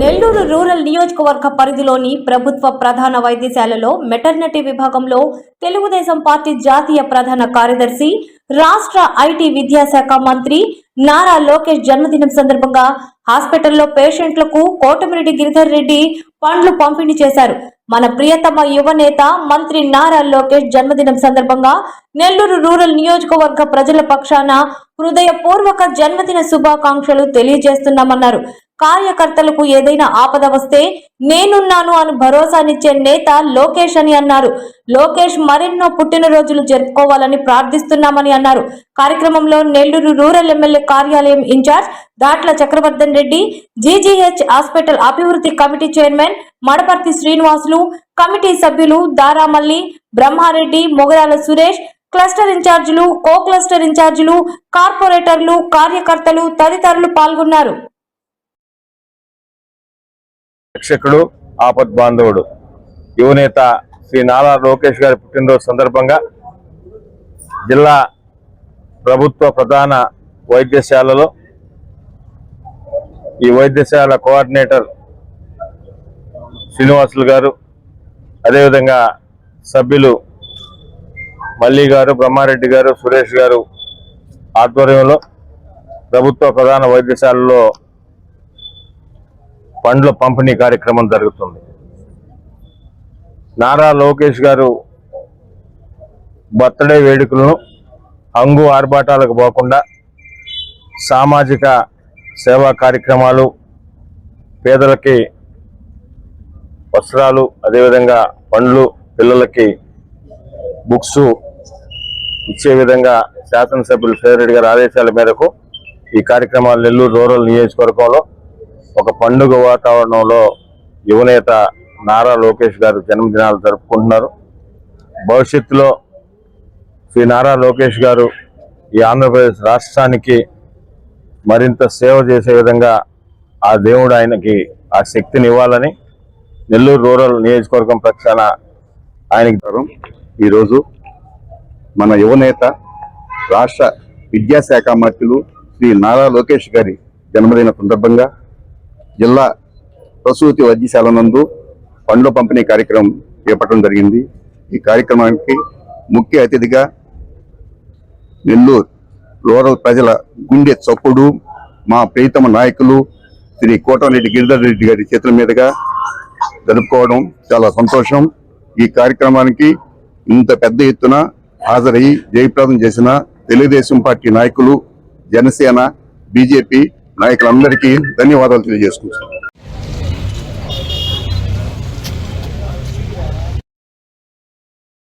Nellore rural నియోజకవర్గ పరిధిలోని ప్రభుత్వ ప్రధాన వైద్యశాలలో మెటర్నిటీ విభాగంలో తెలుగుదేశం పార్టీ జాతీయ ప్రధాన కార్యదర్శి రాష్ట్ర ఐటీ విద్యాశాఖ మంత్రి నారా లోకేష్ జన్మదినం సందర్భంగా హాస్పిటల్లో పేషెంట్లకు కోటమిరెడ్డి గిరిధర్ రెడ్డి పండ్లు పంపిణీ చేశారు. మన ప్రియతమ యువ నేత మంత్రి నారా లోకేష్ జన్మదినం సందర్భంగా నెల్లూరు రూరల్ నియోజకవర్గ ప్రజల పక్షాన హృదయపూర్వక జన్మదిన శుభాకాంక్షలు తెలియజేస్తున్నామన్నారు. కార్యకర్తలకు ఏదైనా ఆపద వస్తే నేనున్నాను అని భరోసానిచ్చే నేత లోకేష్ అని అన్నారు. లోకేష్ మరెన్నో పుట్టినరోజులు జరుపుకోవాలని ప్రార్థిస్తున్నామని అన్నారు. కార్యక్రమంలో నెల్లూరు రూరల్ ఎమ్మెల్యే కార్యాలయం incharge Datla Chakravardhan Reddy GGH hospital అభివృద్ధి committee chairman Madaparthi Srinivasulu committee సభ్యులు దారామల్లి బ్రహ్మారెడ్డి మొగరాల సురేష్ క్లస్టర్ ఇన్ఛార్జీలు కో క్లస్టర్ ఇన్ఛార్జీలు కార్పొరేటర్లు కార్యకర్తలు తదితరులు పాల్గొన్నారు. రక్షకుడు ఆపద్ బాంధవుడు యువనేత శ్రీ నారా లోకేష్ గారి పుట్టినరోజు సందర్భంగా జిల్లా ప్రభుత్వ ప్రధాన వైద్యశాలలో ఈ వైద్యశాల కోఆర్డినేటర్ శ్రీనివాసులు గారు అదేవిధంగా సభ్యులు మల్లి గారు బ్రహ్మారెడ్డి గారు సురేష్ గారు ఆధ్వర్యంలో ప్రభుత్వ ప్రధాన వైద్యశాలలో పండ్ల పంపిణీ కార్యక్రమం జరుగుతుంది. నారా లోకేష్ గారు బర్త్డే వేడుకలను హంగు ఆర్భాటాలకు పోకుండా సామాజిక సేవా కార్యక్రమాలు పేదలకి వస్త్రాలు అదేవిధంగా పండ్లు పిల్లలకి బుక్స్ ఇచ్చే విధంగా శాసనసభ్యులు సేరెడ్డి గారి ఆదేశాల మేరకు ఈ కార్యక్రమాలు నెల్లూరు రూరల్ నియోజకవర్గంలో ఒక పండుగ వాతావరణంలో యువనేత నారా లోకేష్ గారు జన్మదినాలు జరుపుకుంటున్నారు. భవిష్యత్తులో శ్రీ నారా లోకేష్ గారు ఈ ఆంధ్రప్రదేశ్ రాష్ట్రానికి మరింత సేవ చేసే విధంగా ఆ దేవుడు ఆయనకి ఆ శక్తిని ఇవ్వాలని నెల్లూరు రూరల్ నియోజకవర్గం పక్షాన ఆయనకి ఈరోజు మన యువనేత రాష్ట్ర విద్యాశాఖ మంత్రులు శ్రీ నారా లోకేష్ గారి జన్మదిన సందర్భంగా జిల్లా ప్రసూతి వైద్యశాల నందు పండ్ల పంపిణీ కార్యక్రమం చేపట్టడం జరిగింది. ఈ కార్యక్రమానికి ముఖ్య అతిథిగా నెల్లూరు రూరల్ ప్రజల గుండె చప్పుడు మా ప్రియతమ నాయకులు శ్రీ కోటమిరెడ్డి గిరిధర్ రెడ్డి గారి చేతుల మీదుగా జరుపుకోవడం చాలా సంతోషం. ఈ కార్యక్రమానికి ఇంత పెద్ద ఎత్తున హాజరయ్యి జయప్రదం చేసిన తెలుగుదేశం పార్టీ నాయకులు జనసేన బీజేపీ నాయకులందరికీ ధన్యవాదాలు తెలియజేసుకుంటున్నాను.